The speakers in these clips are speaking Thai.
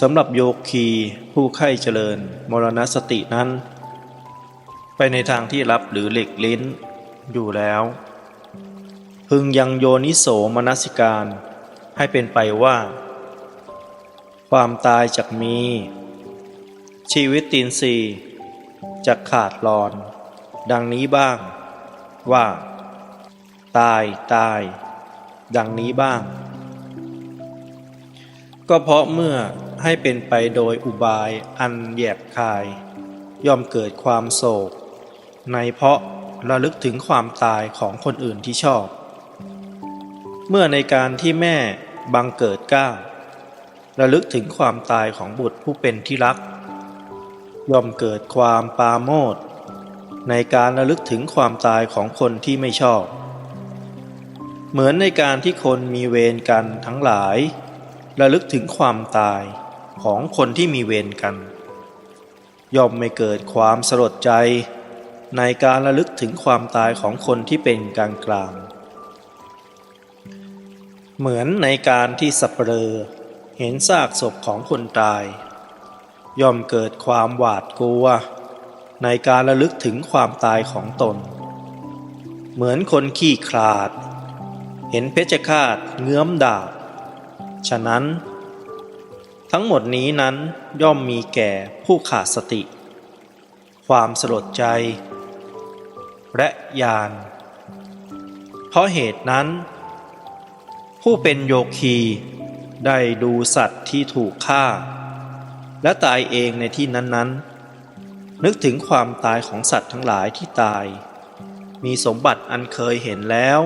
สำหรับโยคีผู้ใคร่เจริญ มรณสตินั้น ไปในทางที่รับหรือเหล็กลิ้นอยู่แล้ว พึงยังโยนิโสมนสิการให้เป็นไปว่า ความตายจากมี ชีวิตตีนซีจะขาดรอน ดังนี้บ้าง ว่า ตายตาย ดังนี้บ้าง ก็เพราะเมื่อ ให้เป็นไปโดยอุบายอันแยบคาย ย่อมเกิดความโศก ในเพราะระลึกถึงความตายของคนอื่นที่ชอบ เมื่อในการที่แม่บังเกิดก้าระลึกถึงความตายของบุตรผู้เป็นที่รัก ย่อมเกิดความปาโมทย์ในการระลึกถึงความตายของคนที่ไม่ชอบ เหมือนในการที่คนมีเวรกันทั้งหลาย ระลึกถึงความตาย ของคนที่มีเวรกัน ย่อมไม่เกิดความสลดใจ ในการระลึกถึงความตายของคนที่เป็นกลางกลาง เหมือนในการที่สัปเหร่อเห็นซากศพของคนตาย ย่อมเกิดความหวาดกลัว ในการระลึกถึงความตายของตน เหมือนคนขี้ขลาด เห็นเพชฌฆาตเงื้อมดาบฉะนั้น ทั้งหมดนี้นั้นย่อมมีแก่ผู้ขาดสติ ความสลดใจ และญาณเพราะเหตุนั้น ผู้เป็นโยคีได้ดูสัตว์ที่ถูกฆ่า และตายเองในที่นั้น ๆ นึกถึงความตายของสัตว์ทั้งหลายที่ตาย มีสมบัติอันเคยเห็นแล้ว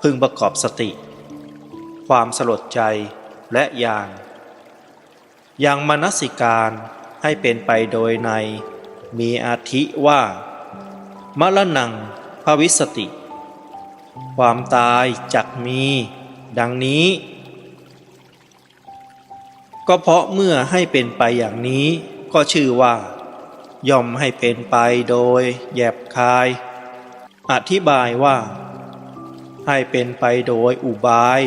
พึงประกอบสติ ความสลดใจและญาณ ยังมนสิการให้เป็นไปโดยใน มีอาทิว่ามรณังภวิสติ ความตายจักมี ดังนี้ ก็เพราะเมื่อให้เป็นไปอย่างนี้ก็ชื่อว่า ย่อมให้เป็นไปโดย แยบคาย อธิบายว่า ให้เป็นไปโดยอุบาย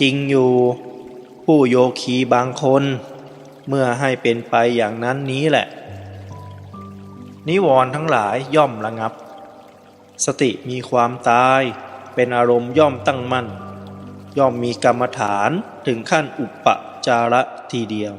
จริงอยู่ ผู้โยคีบางคน เมื่อให้เป็นไปอย่างนั้นนี้แหละ นิวรณ์ทั้งหลายย่อมระงับ สติมีความตาย เป็นอารมณ์ย่อมตั้งมั่น ย่อมมีกรรมฐานถึงขั้นอุปจาระทีเดียว